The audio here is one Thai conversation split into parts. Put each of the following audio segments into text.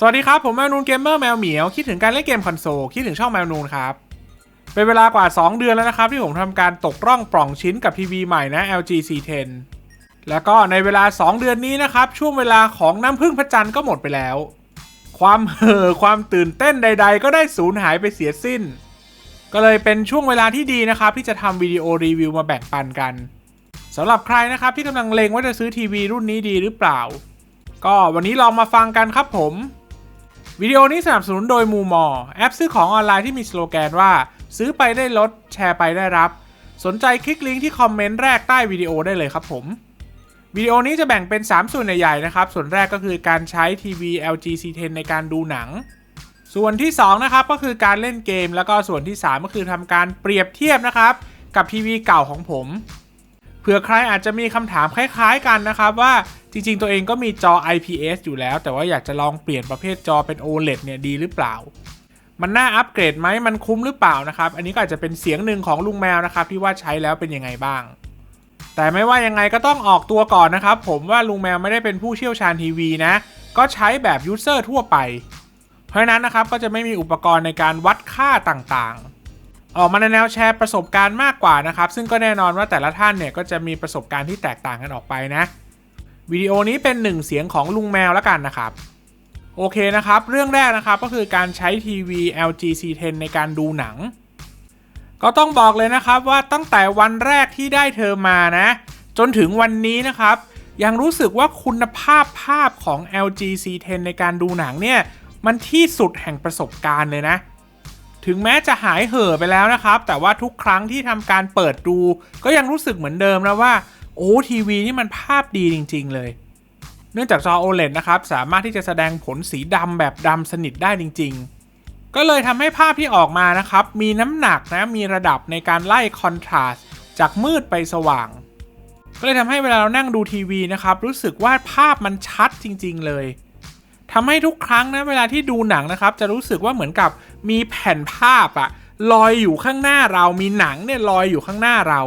สวัสดีครับ ผมแมวนูนเกมเมอร์แมวเหมียว คิดถึงการเล่นเกมคอนโซล คิดถึงช่องแมวนูนครับ เป็นเวลากว่า 2 เดือนแล้วนะครับ ที่ผมทำการตกร่องปล่องชิ้นกับทีวีใหม่นะ LG C10 แล้วก็ในเวลา 2 เดือนนี้นะครับ ช่วงเวลาของน้ำพึ่งพระจันทร์ก็หมดไปแล้ว ความเห่อความตื่นเต้นใด ๆ ก็ได้สูญหายไปเสียสิ้น ก็เลยเป็นช่วงเวลาที่ดีนะครับ ที่จะทำวิดีโอรีวิวมาแบ่งปันกันสำหรับใครนะครับที่กำลังเลงว่าจะซื้อทีวีรุ่นนี้ดีหรือเปล่า ก็วันนี้ลองมาฟังกันครับผม วิดีโอนี้สนับสนุนโดยมูมอแอปซื้อของออนไลน์ที่มีสโลแกนว่า ซื้อไปได้ลด แชร์ไปได้รับ สนใจคลิกลิงก์ที่คอมเมนต์แรกใต้วิดีโอได้เลยครับผม วิดีโอนี้จะแบ่งเป็น 3 ส่วนใหญ่ๆนะครับ ส่วนแรกก็คือการใช้ทีวี LG C10 ในการดูหนัง ส่วนที่ 2 นะครับก็คือการเล่นเกม แล้วก็ส่วนที่ 3 ก็คือทำการเปรียบเทียบนะครับ กับทีวีเก่าของผม เผื่อใครอาจจะมีคำถามคล้าย ๆ กันนะครับว่าจริงๆ ตัวเองก็มีจอ IPS อยู่แล้ว แต่ว่าอยากจะลองเปลี่ยนประเภทจอเป็น OLED เนี่ยดีหรือเปล่า มันน่าอัปเกรดไหมมันคุ้มหรือเปล่านะครับ อันนี้ก็อาจจะเป็นเสียงหนึ่งของลุงแมวนะครับที่ว่าใช้แล้วเป็นยังไงบ้าง แต่ไม่ว่ายังไงก็ต้องออกตัวก่อนนะครับ ผมว่าลุงแมวไม่ได้เป็นผู้เชี่ยวชาญทีวีนะ ก็ใช้แบบยูเซอร์ทั่วไป เพราะฉะนั้นนะครับก็จะไม่มีอุปกรณ์ในการวัดค่าต่างๆ ออกมาในแนวแชร์ประสบการณ์มากกว่านะครับ ซึ่งก็แน่นอนว่าแต่ละท่านเนี่ยก็จะมีประสบการณ์ที่แตกต่างกันออกไปนะ วิดีโอนี้เป็นหนึ่งเสียงของลุงแมวแล้วกันนะครับ โอเคนะครับ เรื่องแรกนะครับก็คือการใช้ทีวี LG C10 ในการดูหนัง ก็ต้องบอกเลยนะครับว่าตั้งแต่วันแรกที่ได้เธอมานะ จนถึงวันนี้นะครับ ยังรู้สึกว่าคุณภาพภาพของ LG C10 ในการดูหนังเนี่ยมันที่สุดแห่งประสบการณ์เลยนะ ถึงแม้จะหายเห่อไปแล้วนะครับ แต่ว่าทุกครั้งที่ทำการเปิดดู ก็ยังรู้สึกเหมือนเดิมนะว่า โอ้ทีวีนี่มันภาพดีจริง ๆ เลย เนื่องจากจอ OLED นะครับ สามารถที่จะแสดงผลสีดำแบบดำสนิทได้จริง ๆ ก็เลยทำให้ภาพที่ออกมานะครับ มีน้ำหนักนะมีระดับในการไล่คอนทราสต์จากมืดไปสว่าง ก็เลยทำให้เวลาเรานั่งดูทีวีนะครับรู้สึกว่าภาพมันชัดจริง ๆ เลย ทำให้ทุกครั้งนะเวลาที่ดูหนังนะครับ จะรู้สึกว่าเหมือนกับมีแผ่นภาพอะลอยอยู่ข้างหน้าเรา มีหนังเนี่ยลอยอยู่ข้างหน้าเรา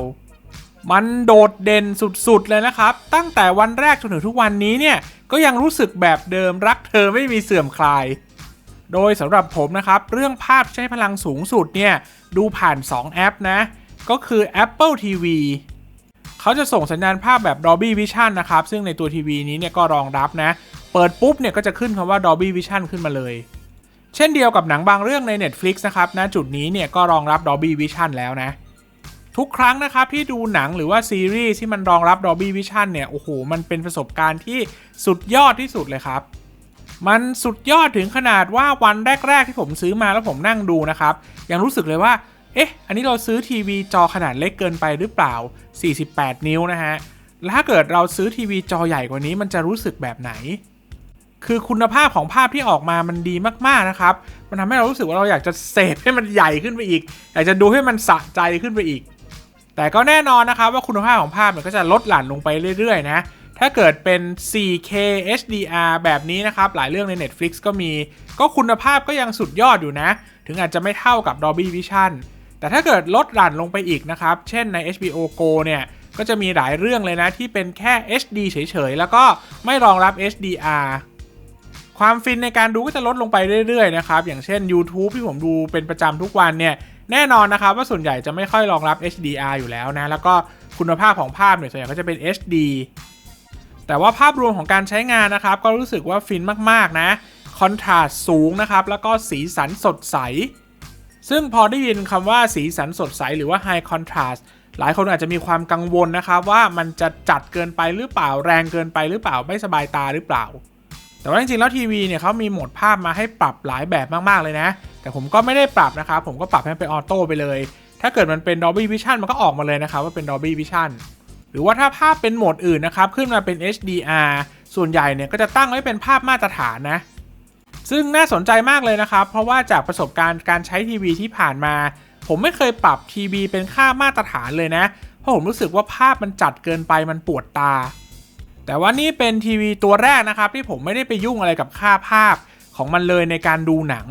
มันโดดเด่นสุดๆเลยนะครับ ตั้งแต่วันแรกจนถึงทุกวันนี้เนี่ยก็ยังรู้สึกแบบเดิมรักเธอไม่มีเสื่อมคลาย โดยสำหรับผมนะครับ เรื่องภาพใช้พลังสูงสุดเนี่ยดูผ่าน 2 แอปนะ ก็คือ Apple TV เขาจะส่งสัญญาณภาพแบบ Dolby Vision นะครับ ซึ่งในตัวทีวีนี้เนี่ยก็รองรับนะ เปิดปุ๊บเนี่ยก็จะขึ้นคำว่า Dolby Vision ขึ้นมาเลย เช่นเดียวกับหนังบางเรื่องใน Netflix นะครับณจุดนี้เนี่ยก็รองรับ Dolby Vision แล้วนะ ทุกครั้งนะครับที่ดูหนังหรือว่าซีรีส์ที่มันรองรับ Dolby Vision เนี่ยโอ้โหมันเป็นประสบการณ์ที่สุดยอดที่สุดเลยครับมันสุดยอดถึงขนาดว่าวันแรก ๆ ที่ผมซื้อมาแล้วผมนั่งดูนะครับ ยังรู้สึกเลยว่า เอ๊ะ อันนี้เราซื้อทีวีจอขนาดเล็กเกินไปหรือเปล่า 48 นิ้วนะฮะ แล้วถ้าเกิดเราซื้อทีวีจอใหญ่กว่านี้มันจะรู้สึกแบบไหน คือคุณภาพของภาพที่ออกมามันดีมากๆนะครับ มันทำให้เรารู้สึกว่าเราอยากจะเสพให้มันใหญ่ขึ้นไปอีก อยากจะดูให้มันสะใจขึ้นไปอีก แต่ก็แน่นอนนะครับว่าคุณภาพของภาพมันก็จะลดหลั่นลงไปเรื่อยๆนะ ถ้าเกิดเป็น 4K HDR แบบนี้นะครับ หลายเรื่องใน Netflix ก็มี ก็คุณภาพก็ยังสุดยอดอยู่นะ ถึงอาจจะไม่เท่ากับ Dolby Vision แต่ถ้าเกิดลดหลั่นลงไปอีกนะครับ เช่นใน HBO Go เนี่ยก็จะมีหลายเรื่องเลยนะที่เป็นแค่ HD เฉยๆ แล้วก็ไม่รองรับ HDR ความฟินในการดูก็จะลดลงไปเรื่อยๆนะครับอย่างเช่น YouTube ที่ผมดูเป็นประจำทุกวันเนี่ยแน่นอนนะครับว่าส่วนใหญ่จะไม่ค่อยรองรับ HDR อยู่แล้วนะแล้วก็คุณภาพของภาพเนี่ยส่วนใหญ่ก็จะเป็น HD แต่ว่าภาพรวมของการใช้งานนะครับ ก็รู้สึกว่าฟินมากๆนะคอนทราสต์สูงนะครับ แล้วก็สีสันสดใส ซึ่งพอได้ยินคำว่าสีสันสดใส หรือว่า High Contrast หลายคนอาจจะมีความกังวลนะครับ ว่ามันจะจัดเกินไปหรือเปล่าแรงเกินไปหรือเปล่าไม่สบายตาหรือเปล่า แต่ว่าจริงๆแล้วทีวีเนี่ยเขามีโหมดภาพมาให้ปรับหลายแบบมากๆเลยนะ แต่ผมก็ไม่ได้ปรับนะครับ ผมก็ปรับให้เป็นออโต้ไปเลย ถ้าเกิดมันเป็น Dolby Vision มันก็ออกมาเลยนะครับว่าเป็น Dolby Vision หรือว่าถ้าภาพเป็นโหมดอื่นนะครับขึ้นมาเป็น HDR ส่วนใหญ่เนี่ยก็จะตั้งไว้เป็นภาพมาตรฐานนะ ซึ่งน่าสนใจมากเลยนะครับ เพราะว่าจากประสบการณ์การใช้ทีวีที่ผ่านมา ผมไม่เคยปรับทีวีเป็นค่ามาตรฐานเลยนะ เพราะผมรู้สึกว่าภาพมันจัดเกินไปมันปวดตา แต่ว่านี่เป็นทีวีตัวแรกนะครับ ที่ผมไม่ได้ไปยุ่งอะไรกับค่าภาพของมันเลยในการดูหนัง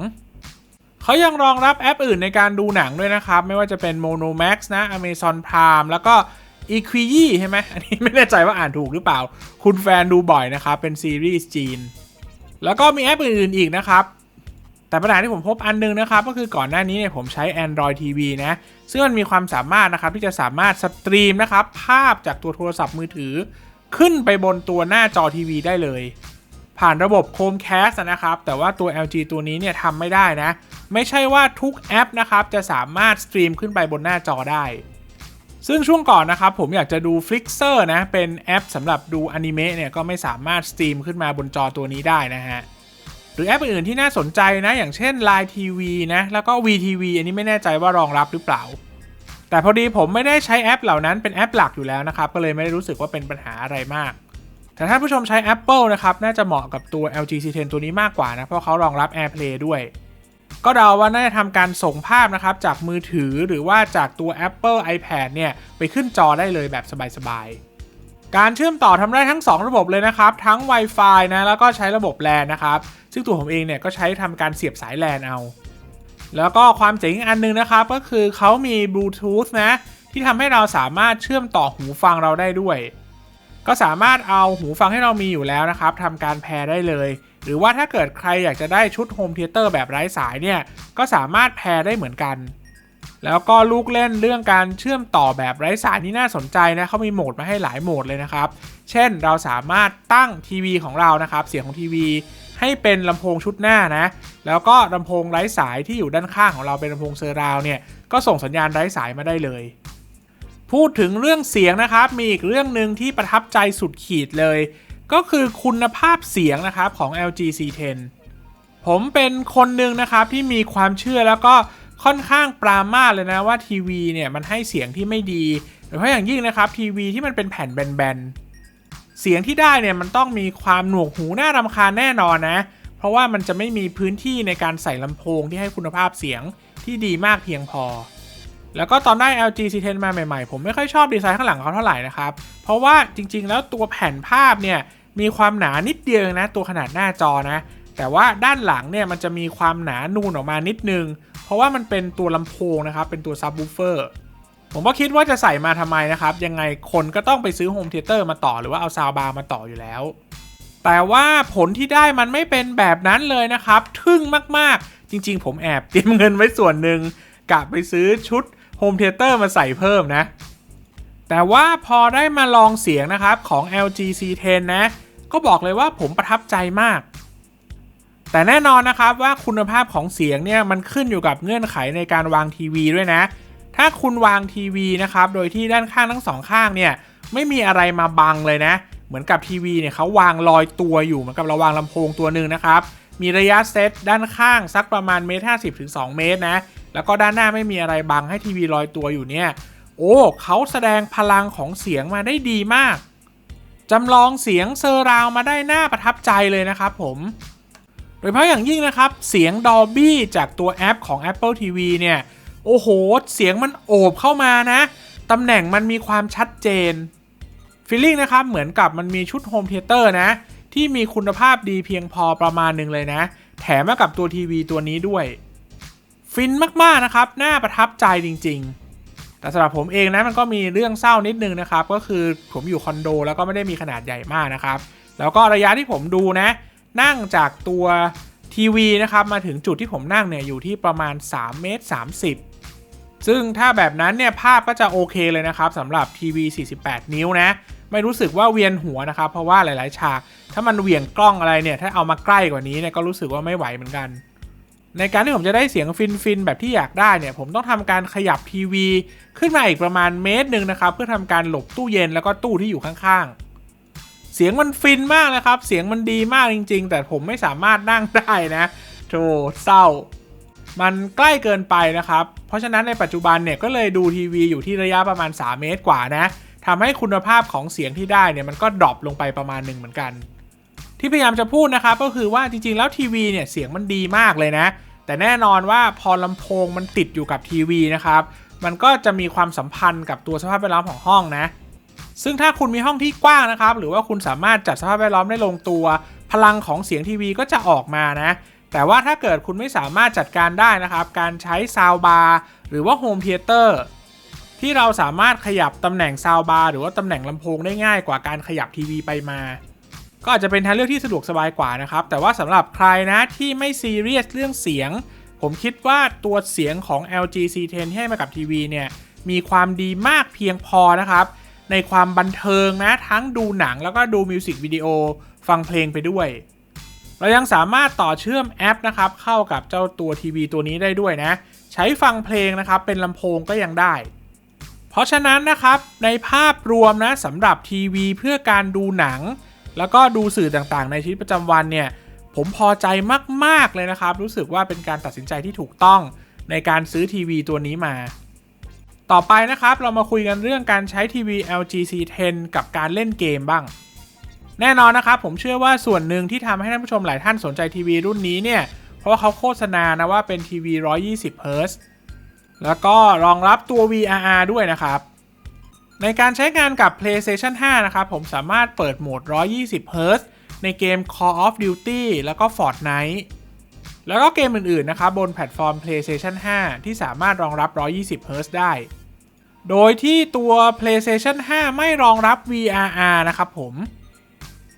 เขายังรองรับแอปอื่นในการดูหนังด้วยนะครับ ไม่ว่าจะเป็น Monomax นะ Amazon Prime แล้วก็ e q u i ใช่ไหมอันนี้ไม่แน่ใจว่าอ่านถูกหรือเปล่า คุณแฟนดูบ่อยนะครับ เป็นซีรีส์จีน แล้วก็มีแอปอื่นๆอีกนะครับแต่ปัญหาที่ผมพบอันนึงนะครับ ก็คือก่อนหน้านี้เนี่ยผมใช้ Android TV นะ ซึ่งมันมีความสามารถนะครับ ที่จะสามารถสตรีมนะครับ ภาพจากตัวโทรศัพท์มือถือ ขึ้นไปบนตัวหน้าจอทีวีได้เลย ผ่านระบบ Chromecast นะครับ แต่ว่าตัว LG ตัวนี้เนี่ยทำไม่ได้นะ ไม่ใช่ว่าทุกแอปนะครับจะสามารถสตรีมขึ้นไปบนหน้าจอได้ ซึ่งช่วงก่อนนะครับผมอยากจะดู Flixer นะเป็นแอปสำหรับดูอนิเมะเนี่ยก็ไม่สามารถสตรีมขึ้นมาบนจอตัวนี้ได้นะฮะหรือแอปอื่นๆที่น่าสนใจนะ อย่างเช่น Line TV นะ แล้วก็ VTV อันนี้ไม่แน่ใจว่ารองรับหรือเปล่า แต่พอดีผมไม่ได้ใช้แอปเหล่านั้นเป็นแอปหลักอยู่แล้วนะครับ ก็เลยไม่ได้รู้สึกว่าเป็นปัญหาอะไรมาก แต่ถ้าผู้ชมใช้ Apple นะครับ น่าจะเหมาะกับตัว LG C10 ตัวนี้มากกว่านะ เพราะเขารองรับ AirPlay ด้วย ก็เดาว่าน่าจะทำการส่งภาพนะครับ จากมือถือหรือว่าจากตัว Apple iPad เนี่ยไปขึ้นจอได้เลยแบบสบายๆการเชื่อมต่อทำได้ทั้ง 2 ระบบเลยนะครับ ทั้ง Wi-Fi นะแล้วก็ใช้ระบบ LAN นะครับ ซึ่งตัวผมเองเนี่ยก็ใช้ทำการเสียบสาย LAN เอา แล้วก็ความเจ๋งอันหนึงนะครับ ก็คือเขามีบลูทูธนะ ที่ทำให้เราสามารถเชื่อมต่อหูฟังเราได้ด้วย ก็สามารถเอาหูฟังให้เรามีอยู่แล้วนะครับทำการแพร์ได้เลย หรือว่าถ้าเกิดใครอยากจะได้ชุดโฮมเทเตอร์แบบไร้สายเนี่ย ก็สามารถแพร์ได้เหมือนกัน แล้วก็ลูกเล่นเรื่องการเชื่อมต่อแบบไร้สายนี่น่าสนใจนะเขามีโหมดมาให้หลายโหมดเลยนะครับ เช่นเราสามารถตั้งทีวีของเรานะครับ เสียงของทีวี ให้เป็นลำโพงชุดหน้านะ แล้วก็ลำโพงไร้สายที่อยู่ด้านข้างของเราเป็นลำโพงเซอร์ราวเนี่ยก็ส่งสัญญาณไร้สายมาได้เลย พูดถึงเรื่องเสียงนะครับ มีอีกเรื่องหนึ่งที่ประทับใจสุดขีดเลย ก็คือคุณภาพเสียงนะครับของ LG C10 ผมเป็นคนหนึ่งนะครับที่มีความเชื่อแล้วก็ค่อนข้างปรามาสเลยนะว่าทีวีเนี่ยมันให้เสียงที่ไม่ดีโดยเฉพาะอย่างยิ่งนะครับทีวีที่มันเป็นแผ่นแบนๆ เสียงที่ได้เนี่ยมันต้องมีความหนวกหูน่ารำคาญแน่นอนนะ เพราะว่ามันจะไม่มีพื้นที่ในการใส่ลำโพงที่ให้คุณภาพเสียงที่ดีมากเพียงพอ แล้วก็ตอนได้ LG C10 มาใหม่ๆ ผมไม่ค่อยชอบดีไซน์ข้างหลังเขาเท่าไหร่นะครับ เพราะว่าจริงๆ แล้วตัวแผ่นภาพเนี่ยมีความหนานิดเดียวนะ ตัวขนาดหน้าจอนะ แต่ว่าด้านหลังเนี่ยมันจะมีความหนานูนออกมานิดนึง เพราะว่ามันเป็นตัวลำโพงนะครับ เป็นตัวซับ w ูเฟอร์ ผมก็คิดว่าจะใส่มาทำไมนะครับ ยังไงคนก็ต้องไปซื้อโฮมเทเตอร์มาต่อหรือว่าเอาซาวบาร์มาต่ออยู่แล้ว แต่ว่าผลที่ได้มันไม่เป็นแบบนั้นเลยนะครับ ทึ่งมากๆ จริงๆ ผมแอบเตรียมเงินไว้ส่วนหนึ่งกะไปซื้อชุดโฮมเทเตอร์มาใส่เพิ่มนะ แต่ว่าพอได้มาลองเสียงนะครับของ LG C10 นะ ก็บอกเลยว่าผมประทับใจมากแต่แน่นอนนะครับว่าคุณภาพของเสียงเนี่ยมันขึ้นอยู่กับเงื่อนไขในการวางทีวีด้วยนะ ถ้าคุณวางทีวีนะครับ โดยที่ด้านข้างทั้งสองข้างเนี่ยไม่มีอะไรมาบังเลยนะ เหมือนกับทีวีเนี่ยเขาวางลอยตัวอยู่เหมือนกับเราวางลำโพงตัวหนึ่งนะครับ มีระยะเซตด้านข้างสักประมาณเมตรห้าสิบถึงสองเมตรนะ แล้วก็ด้านหน้าไม่มีอะไรบังให้ทีวีลอยตัวอยู่เนี่ย โอ้เขาแสดงพลังของเสียงมาได้ดีมากจำลองเสียงเซอร์ราวมาได้น่าประทับใจเลยนะครับผม โดยเฉพาะอย่างยิ่งนะครับ เสียง Dolby จากตัวแอปของ Apple TV เนี่ย โอ้โห เสียงมันโอบเข้ามานะ ตำแหน่งมันมีความชัดเจนฟีลลิ่งนะครับ เหมือนกับมันมีชุดโฮมเทเตอร์นะ ที่มีคุณภาพดีเพียงพอประมาณหนึ่งเลยนะ แถมมากับตัวทีวีตัวนี้ด้วย ฟินมาก ๆ นะครับ น่าประทับใจจริง ๆ แต่สำหรับผมเองนะมันก็มีเรื่องเศร้านิดนึงนะครับ ก็คือผมอยู่คอนโดแล้วก็ไม่ได้มีขนาดใหญ่มากนะครับ แล้วก็ระยะที่ผมดูนะ นั่งจากตัวทีวีนะครับมาถึงจุดที่ผมนั่งเนี่ยอยู่ที่ประมาณ 3 เมตร 30 ซึ่งถ้าแบบนั้นเนี่ยภาพก็จะโอเคเลยนะครับสำหรับทีวี48 นิ้วนะ ไม่รู้สึกว่าเวียนหัวนะครับ เพราะว่าหลายๆ ฉาก ถ้ามันเหวี่ยงกล้องอะไรเนี่ย ถ้าเอามาใกล้กว่านี้เนี่ยก็รู้สึกว่าไม่ไหวเหมือนกัน ในการที่ผมจะได้เสียงฟินๆแบบที่อยากได้เนี่ย ผมต้องทำการขยับทีวี ขึ้นมาอีกประมาณเมตรหนึ่งนะครับ เพื่อทำการหลบตู้เย็นแล้วก็ตู้ที่อยู่ข้างๆเสียงมันฟินมากนะครับ เสียงมันดีมากจริง ๆ แต่ผมไม่สามารถนั่งได้นะ โธ่เศร้า มันใกล้เกินไปนะครับ เพราะฉะนั้นในปัจจุบันเนี่ยก็เลยดูทีวีอยู่ที่ระยะประมาณ 3 เมตรกว่านะทำให้คุณภาพของเสียงที่ได้เนี่ยมันก็ดรอปลงไปประมาณหนึ่งเหมือนกัน ที่พยายามจะพูดนะครับก็คือว่าจริงๆ แล้วทีวีเนี่ยเสียงมันดีมากเลยนะ แต่แน่นอนว่าพอลำโพงมันติดอยู่กับทีวีนะครับมันก็จะมีความสัมพันธ์กับตัวสภาพแวดล้อมของห้องนะ ซึ่งถ้าคุณมีห้องที่กว้างนะครับ หรือว่าคุณสามารถจัดสภาพแวดล้อมได้ลงตัว พลังของเสียงทีวีก็จะออกมานะ แต่ว่าถ้าเกิดคุณไม่สามารถจัดการได้นะครับ การใช้ซาวบาร์หรือว่าโฮมเทเตอร์ที่เราสามารถขยับตำแหน่งซาวบาร์หรือว่าตำแหน่งลำโพงได้ง่ายกว่าการขยับทีวีไปมา ก็อาจจะเป็นทางเลือกที่สะดวกสบายกว่านะครับ แต่ว่าสำหรับใครนะที่ไม่ซีเรียสเรื่องเสียง ผมคิดว่าตัวเสียงของ LG C10 ที่ให้มากับทีวีเนี่ยมีความดีมากเพียงพอนะครับ ในความบันเทิงนะทั้งดูหนังแล้วก็ดูมิวสิกวิดีโอฟังเพลงไปด้วย เรายังสามารถต่อเชื่อมแอปนะครับเข้ากับเจ้าตัวทีวีตัวนี้ได้ด้วยนะ ใช้ฟังเพลงนะครับเป็นลำโพงก็ยังได้ เพราะฉะนั้นนะครับในภาพรวมนะสำหรับทีวีเพื่อการดูหนัง แล้วก็ดูสื่อต่างๆ ในชีวิตประจำวันเนี่ยผมพอใจมาก ๆ เลยนะครับ รู้สึกว่าเป็นการตัดสินใจที่ถูกต้องในการซื้อทีวีตัวนี้มา ต่อไปนะครับเรามาคุยกันเรื่องการใช้ทีวี LG C10 กับการเล่นเกมบ้าง แน่นอนนะครับผมเชื่อว่าส่วนหนึ่งที่ทำให้ท่านผู้ชมหลายท่านสนใจทีวีรุ่นนี้เนี่ย เพราะว่าเขาโฆษณานะว่าเป็นทีวี120 Hz แล้วก็รองรับตัว VRR ด้วยนะครับ ในการใช้งานกับ PlayStation 5 นะครับ ผมสามารถเปิดโหมด 120 Hz ในเกม Call of Duty แล้วก็ Fortnite แล้วก็เกมอื่น ๆ นะครับ บนแพลตฟอร์ม PlayStation 5 ที่สามารถรองรับ 120 Hz ได้ โดยที่ตัว PlayStation 5 ไม่รองรับ VRR นะครับผม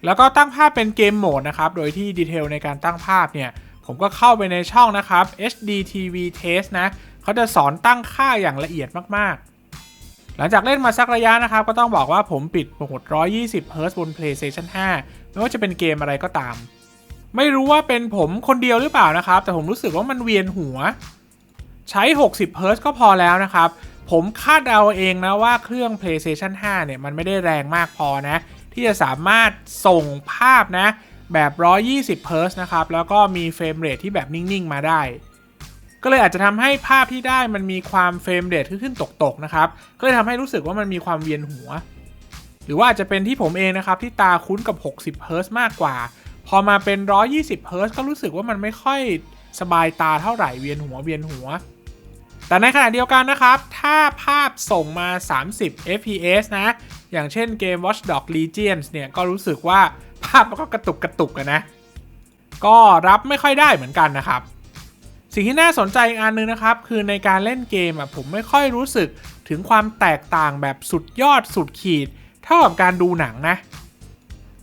แล้วก็ตั้งภาพเป็นเกมโหมดนะครับ โดยที่ดีเทลในการตั้งภาพเนี่ย ผมก็เข้าไปในช่องนะครับ HDTV Test นะเขาจะสอนตั้งค่าอย่างละเอียดมากๆ หลังจากเล่นมาสักระยะนะครับ ก็ต้องบอกว่าผมปิดโหมด 120 Hz บน PlayStation 5 ไม่ว่าจะเป็นเกมอะไรก็ตาม ไม่รู้ว่าเป็นผมคนเดียวหรือเปล่านะครับ แต่ผมรู้สึกว่ามันเวียนหัว ใช้ 60 Hz ก็พอแล้วนะครับผมคาดเดาเองนะว่าเครื่อง PlayStation 5 เนี่ย มันไม่ได้แรงมากพอนะ ที่จะสามารถส่งภาพนะแบบ 120 Hz นะครับ แล้วก็มีเฟรมเรทที่แบบนิ่ง ๆ มาได้ ก็เลยอาจจะทำให้ภาพที่ได้มันมีความเฟรมเรทขึ้นๆตก ๆ นะครับ ก็เลยทำให้รู้สึกว่ามันมีความเวียนหัว หรือว่าอาจจะเป็นที่ผมเองนะครับ ที่ตาคุ้นกับ 60 Hz มากกว่า พอมาเป็น 120 Hz ก็รู้สึกว่ามันไม่ค่อยสบายตาเท่าไหร่เวียนหัวเวียนหัว แต่ในขณะเดียวกันนะครับ ถ้าภาพส่งมา 30 fps นะ อย่างเช่นเกม Watch Dogs Legions เนี่ย ก็รู้สึกว่าภาพมันก็กระตุกกระตุกกันนะ ก็รับไม่ค่อยได้เหมือนกันนะครับ สิ่งที่น่าสนใจอีกอันนึงนะครับ คือในการเล่นเกมอะผมไม่ค่อยรู้สึกถึงความแตกต่างแบบสุดยอดสุดขีด เท่ากับการดูหนังนะ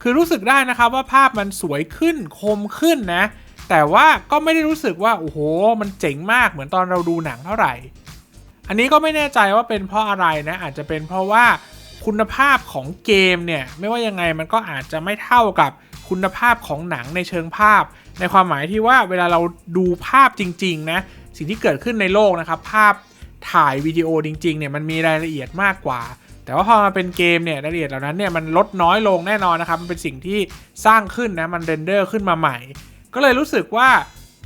คือรู้สึกได้นะครับว่าภาพมันสวยขึ้นคมขึ้นนะ แต่ว่าก็ไม่ได้รู้สึกว่าโอ้โห มันเจ๋งมากเหมือนตอนเราดูหนังเท่าไหร่ อันนี้ก็ไม่แน่ใจว่าเป็นเพราะอะไรนะ อาจจะเป็นเพราะว่าคุณภาพของเกมเนี่ย ไม่ว่ายังไงมันก็อาจจะไม่เท่ากับคุณภาพของหนังในเชิงภาพ ในความหมายที่ว่าเวลาเราดูภาพจริงๆนะสิ่งที่เกิดขึ้นในโลกนะครับ ภาพถ่ายวิดีโอจริงๆเนี่ยมันมีรายละเอียดมากกว่า แต่ว่าพอมาเป็นเกมเนี่ยรายละเอียดเหล่านั้นเนี่ยมันลดน้อยลงแน่นอนนะครับมันเป็นสิ่งที่สร้างขึ้นนะมันเรนเดอร์ขึ้นมาใหม่ ก็เลยรู้สึกว่า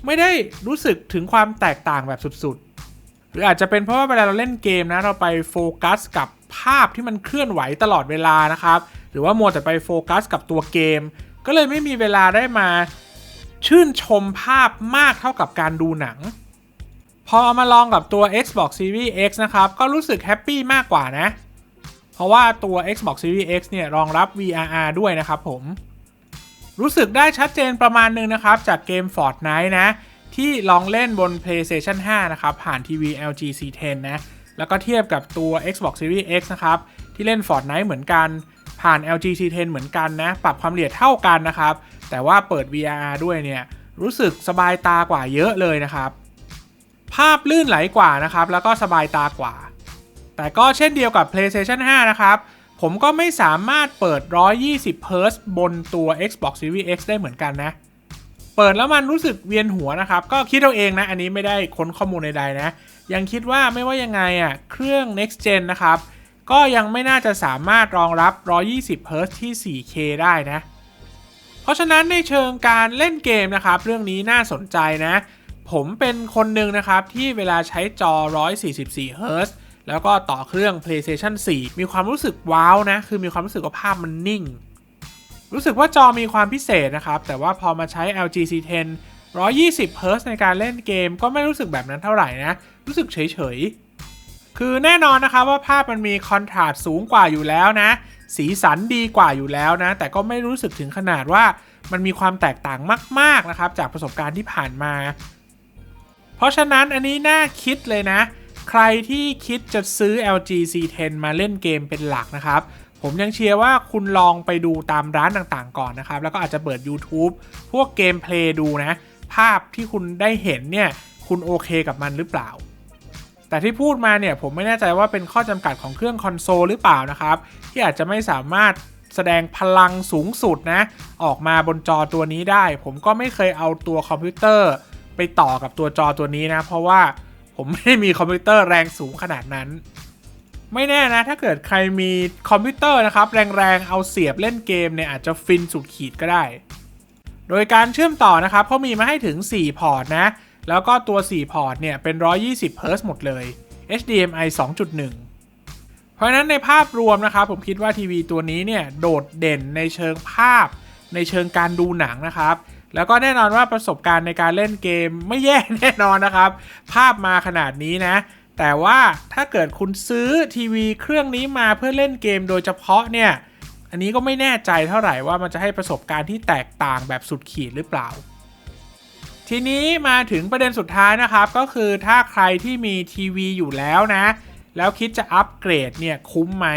ไม่ได้รู้สึกถึงความแตกต่างแบบสุดๆ หรืออาจจะเป็นเพราะว่าเวลาเราเล่นเกมนะเราไปโฟกัสกับภาพที่มันเคลื่อนไหวตลอดเวลานะครับ หรือว่ามัวแต่ไปโฟกัสกับตัวเกม ก็เลยไม่มีเวลาได้มาชื่นชมภาพมากเท่ากับการดูหนัง พอเอามาลองกับตัว Xbox Series X นะครับ ก็รู้สึกแฮปปี้มากกว่านะ เพราะว่าตัว Xbox Series X เนี่ยรองรับ VRR ด้วยนะครับผม รู้สึกได้ชัดเจนประมาณนึงนะครับ จากเกม Fortnite นะ ที่ลองเล่นบน PlayStation 5 นะครับ ผ่านทีวี LG C10 นะ แล้วก็เทียบกับตัว Xbox Series X นะครับ ที่เล่น Fortnite เหมือนกัน ผ่าน LG C10 เหมือนกันนะ ปรับความละเอียดเท่ากันนะครับ แต่ว่าเปิด VR ด้วยเนี่ย รู้สึกสบายตากว่าเยอะเลยนะครับ ภาพลื่นไหลกว่านะครับ แล้วก็สบายตากว่า แต่ก็เช่นเดียวกับ PlayStation 5 นะครับ ผมก็ไม่สามารถเปิด 120 Hz บนตัว Xbox Series X ได้เหมือนกันนะ เปิดแล้วมันรู้สึกเวียนหัวนะครับ ก็คิดเอาเองนะ อันนี้ไม่ได้ค้นข้อมูลใดๆนะ ยังคิดว่าไม่ว่ายังไงอะ เครื่อง next gen นะครับ ก็ยังไม่น่าจะสามารถรองรับ 120 Hz ที่ 4K ได้นะ เพราะฉะนั้นในเชิงการเล่นเกมนะครับ เรื่องนี้น่าสนใจนะ ผมเป็นคนหนึ่งนะครับที่เวลาใช้จอ 144 Hz แล้วก็ต่อเครื่อง PlayStation 4 มีความรู้สึกว้าวนะ คือมีความรู้สึกว่าภาพมันนิ่ง รู้สึกว่าจอมีความพิเศษนะครับ แต่ว่าพอมาใช้ LG C10 120 Hz ในการเล่นเกม ก็ไม่รู้สึกแบบนั้นเท่าไหร่นะ รู้สึกเฉยๆ คือแน่นอนนะครับว่าภาพมันมีคอนทราสต์สูงกว่าอยู่แล้วนะ สีสันดีกว่าอยู่แล้วนะ แต่ก็ไม่รู้สึกถึงขนาดว่ามันมีความแตกต่างมาก ๆนะครับ จากประสบการณ์ที่ผ่านมา เพราะฉะนั้นอันนี้น่าคิดเลยนะ ใครที่คิดจะซื้อ LG C10 มาเล่นเกมเป็นหลักนะครับ ผมยังเชียร์ว่าคุณลองไปดูตามร้านต่างๆ ก่อนนะครับ แล้วก็อาจจะเปิด YouTube พวกเกมเพลย์ดูนะ ภาพที่คุณได้เห็นเนี่ย คุณโอเคกับมันหรือเปล่า แต่ที่พูดมาเนี่ยผมไม่แน่ใจว่าเป็นข้อจำกัดของเครื่องคอนโซลหรือเปล่านะครับ ที่อาจจะไม่สามารถแสดงพลังสูงสุดนะ ออกมาบนจอตัวนี้ได้ ผมก็ไม่เคยเอาตัวคอมพิวเตอร์ไปต่อกับตัวจอตัวนี้นะ เพราะว่า ผมไม่ได้มีคอมพิวเตอร์แรงสูงขนาดนั้น ไม่แน่นะ ถ้าเกิดใครมีคอมพิวเตอร์นะครับ แรงๆ เอาเสียบเล่นเกมเนี่ยอาจจะฟินสุดขีดก็ได้ โดยการเชื่อมต่อนะครับเขามีมาให้ถึง 4 พอร์ตนะ แล้วก็ตัว 4 พอร์ตเนี่ยเป็น 120 Hz หมดเลย HDMI 2.1 เพราะนั้นในภาพรวมนะครับผมคิดว่าทีวีตัวนี้เนี่ยโดดเด่นในเชิงภาพ ในเชิงการดูหนังนะครับ แล้วก็แน่นอนว่าประสบการณ์ในการเล่นเกมไม่แย่แน่นอนนะครับ ภาพมาขนาดนี้นะ แต่ว่าถ้าเกิดคุณซื้อทีวีเครื่องนี้มาเพื่อเล่นเกมโดยเฉพาะเนี่ย อันนี้ก็ไม่แน่ใจเท่าไหร่ว่ามันจะให้ประสบการณ์ที่แตกต่างแบบสุดขีดหรือเปล่า ทีนี้มาถึงประเด็นสุดท้ายนะครับ ก็คือถ้าใครที่มีทีวีอยู่แล้วนะ แล้วคิดจะอัปเกรดเนี่ยคุ้มไหม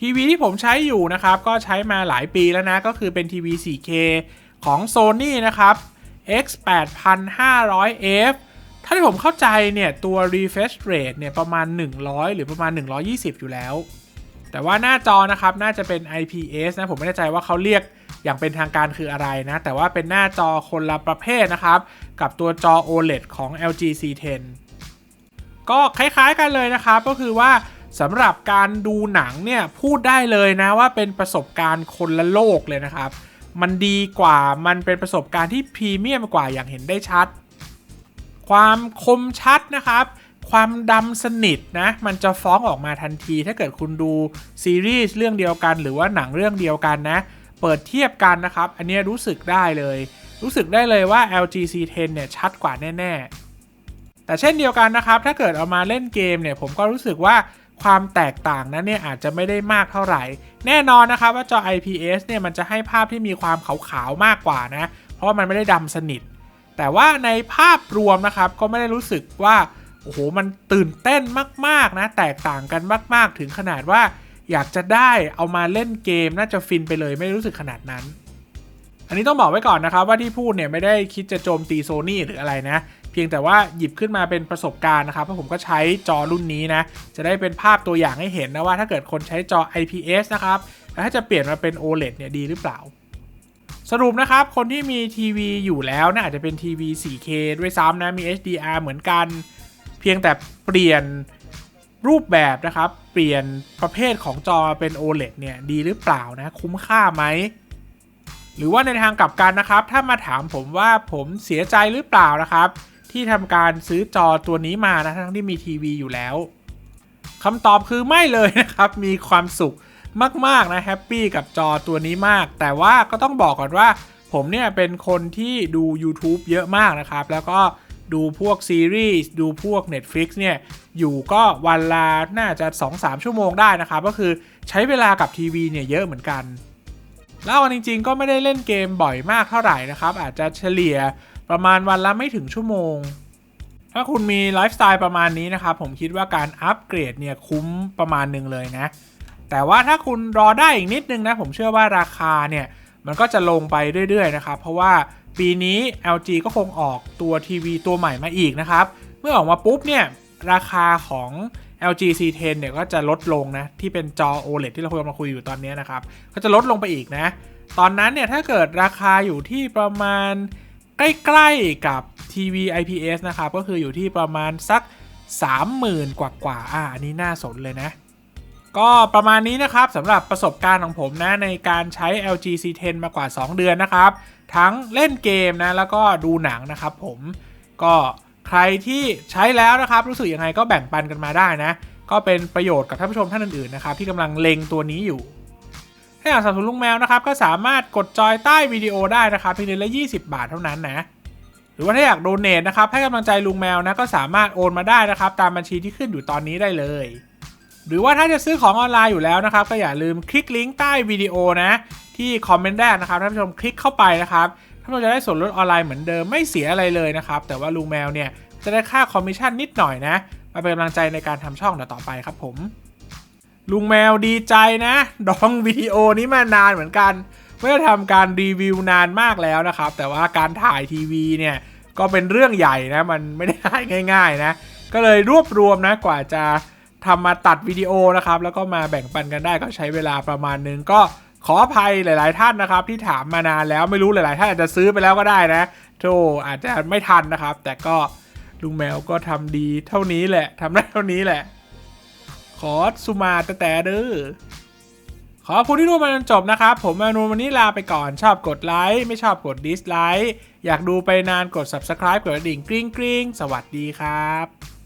ทีวีที่ผมใช้อยู่นะครับ ก็ใช้มาหลายปีแล้วนะ ก็คือเป็นทีวี 4K ของ Sony นะครับ X 8500F ถ้าที่ผมเข้าใจเนี่ยตัว refresh rate เนี่ยประมาณ 100 หรือประมาณ 120 อยู่แล้ว แต่ว่าหน้าจอนะครับน่าจะเป็น IPS นะผมไม่แน่ใจว่าเขาเรียกอย่างเป็นทางการคืออะไรนะ แต่ว่าเป็นหน้าจอคนละประเภทนะครับ กับตัวจอ OLED ของ LG C10 ก็คล้ายๆกันเลยนะครับ ก็คือว่าสำหรับการดูหนังเนี่ยพูดได้เลยนะว่าเป็นประสบการณ์คนละโลกเลยนะครับ มันดีกว่ามันเป็นประสบการณ์ที่พรีเมียมกว่าอย่างเห็นได้ชัด ความคมชัดนะครับ ความดำสนิทนะ มันจะฟ้องออกมาทันที ถ้าเกิดคุณดูซีรีส์เรื่องเดียวกัน หรือว่าหนังเรื่องเดียวกันนะ เปิดเทียบกันนะครับ อันนี้รู้สึกได้เลย รู้สึกได้เลยว่า LG C10 เนี่ยชัดกว่าแน่ ๆ แต่เช่นเดียวกันนะครับ ถ้าเกิดเอามาเล่นเกมเนี่ย ผมก็รู้สึกว่า ความแตกต่างนั้นเนี่ยอาจจะไม่ได้มากเท่าไหร่ แน่นอนนะครับว่าจอ IPS เนี่ยมันจะให้ภาพที่มีความขาวๆมากกว่านะ เพราะมันไม่ได้ดำสนิท แต่ว่าในภาพรวมนะครับก็ไม่ได้รู้สึกว่าโอ้โหมันตื่นเต้นมากๆนะ แตกต่างกันมากๆ ถึงขนาดว่าอยากจะได้เอามาเล่นเกมน่าจะฟินไปเลยไม่รู้สึกขนาดนั้น อันนี้ต้องบอกไว้ก่อนนะครับว่าที่พูดเนี่ยไม่ได้คิดจะโจมตีโซนี่หรืออะไรนะ พียงแต่ว่าหยิบขึ้นมาเป็นประสบการณ์นะครับเพราะผมก็ใช้จอรุ่นนี้นะ จะได้เป็นภาพตัวอย่างให้เห็นนะว่าถ้าเกิดคนใช้จอ IPS นะครับแล้วถ้าจะเปลี่ยนมาเป็น OLED เนี่ยดีหรือเปล่า สรุปนะครับ คนที่มีทีวีอยู่แล้วนะอาจจะเป็นทีวี 4K ด้วยซ้ำนะมี HDR เหมือนกัน เพียงแต่เปลี่ยนรูปแบบนะครับ เปลี่ยนประเภทของจอเป็น OLED เนี่ยดีหรือเปล่านะคุ้มค่าไหมหรือว่าในทางกลับกันนะครับ ถ้ามาถามผมว่าผมเสียใจหรือเปล่านะครับ ที่ทำการซื้อจอตัวนี้มานะทั้งที่มีทีวีอยู่แล้วคำตอบคือไม่เลยนะครับ มีความสุขมาก ๆ นะแฮปปี้กับจอตัวนี้มาก แต่ว่าก็ต้องบอกก่อนว่า ผมเนี่ยเป็นคนที่ดู YouTube เยอะมากนะครับ แล้วก็ดูพวกซีรีส์ดูพวก Netflix เนี่ย อยู่ก็วันละน่าจะ 2-3 ชั่วโมงได้นะครับ ก็คือใช้เวลากับทีวีเนี่ยเยอะเหมือนกัน แล้วจริง ๆ ก็ไม่ได้เล่นเกมบ่อยมากเท่าไหร่นะครับ อาจจะเฉลี่ย ประมาณวันละไม่ถึงชั่วโมง ถ้าคุณมีไลฟ์สไตล์ประมาณนี้นะครับ ผมคิดว่าการอัปเกรดเนี่ยคุ้มประมาณหนึ่งเลยนะ แต่ว่าถ้าคุณรอได้อีกนิดนึงนะ ผมเชื่อว่าราคาเนี่ย มันก็จะลงไปเรื่อยๆนะครับ เพราะว่าปีนี้ LG ก็คงออกตัวทีวีตัวใหม่มาอีกนะครับ เมื่อออกมาปุ๊บเนี่ยราคาของ LG C10 เนี่ยก็จะลดลงนะ ที่เป็นจอ OLED ที่เราคุยมาคุยอยู่ตอนนี้นะครับ ก็จะลดลงไปอีกนะ ตอนนั้นเนี่ยถ้าเกิดราคาอยู่ที่ประมาณ ใกล้ๆกับทีวี IPS นะครับ ก็คืออยู่ที่ประมาณสัก 30,000 กว่าๆอ่าอันนี้น่าสนเลยนะ ก็ประมาณนี้นะครับสำหรับประสบการณ์ของผมนะในการใช้ LG C10 มากว่า 2 เดือนนะครับ ทั้งเล่นเกมนะแล้วก็ดูหนังนะครับผมก็ใครที่ใช้แล้วนะครับ รู้สึกยังไงก็แบ่งปันกันมาได้นะ ก็เป็นประโยชน์กับท่านผู้ชมท่านอื่นๆนะครับที่กำลังเล็งตัวนี้อยู่ ถ้าอยากสนับสนุนลุงแมวนะครับก็สามารถกดจอยใต้วิดีโอได้นะครับเพียงเดือนละ 20 บาทเท่านั้นนะ หรือว่าถ้าอยากโดเนทนะครับให้กำลังใจลุงแมวนะก็สามารถโอนมาได้นะครับตามบัญชีที่ขึ้นอยู่ตอนนี้ได้เลย หรือว่าถ้าจะซื้อของออนไลน์อยู่แล้วนะครับก็อย่าลืมคลิกลิงก์ใต้วิดีโอนะที่คอมเมนต์แรกนะครับท่านผู้ชมคลิกเข้าไปนะครับท่านผู้ชมจะได้ส่วนลดออนไลน์เหมือนเดิมไม่เสียอะไรเลยนะครับแต่ว่าลุงแมวเนี่ยจะได้ค่าคอมมิชชั่นนิดหน่อยนะมาเป็นกำลังใจในการทำช่องต่อไปครับผม ลุงแมวดีใจนะ ดองวิดีโอนี้มานานเหมือนกันไม่ได้ทำการรีวิวนานมากแล้วนะครับ แต่ว่าการถ่ายทีวีเนี่ย ก็เป็นเรื่องใหญ่นะ มันไม่ได้ถ่ายง่าย ๆ นะ ก็เลยรวบรวมนะกว่าจะทำมาตัดวิดีโอนะครับ แล้วก็มาแบ่งปันกันได้ก็ใช้เวลาประมาณนึงก็ขออภัยหลาย ๆ ท่านนะครับ ที่ถามมานานแล้วไม่รู้หลาย ๆ ท่านอาจจะซื้อไปแล้วก็ได้นะโธ่อาจจะไม่ทันนะครับ แต่ก็ลุงแมวก็ทำดีเท่านี้แหละทำได้เท่านี้แหละ ขอสุมาแต่แต่เด้อขอบคุณที่ดูมาจนจบนะครับ ผมแมนูวันนี้ลาไปก่อนชอบกดไลค์ไม่ชอบกดดิสไลค์อยากดูไปนานกด subscribe กดกระดิ่งกริ๊งกริ๊งสวัสดีครับ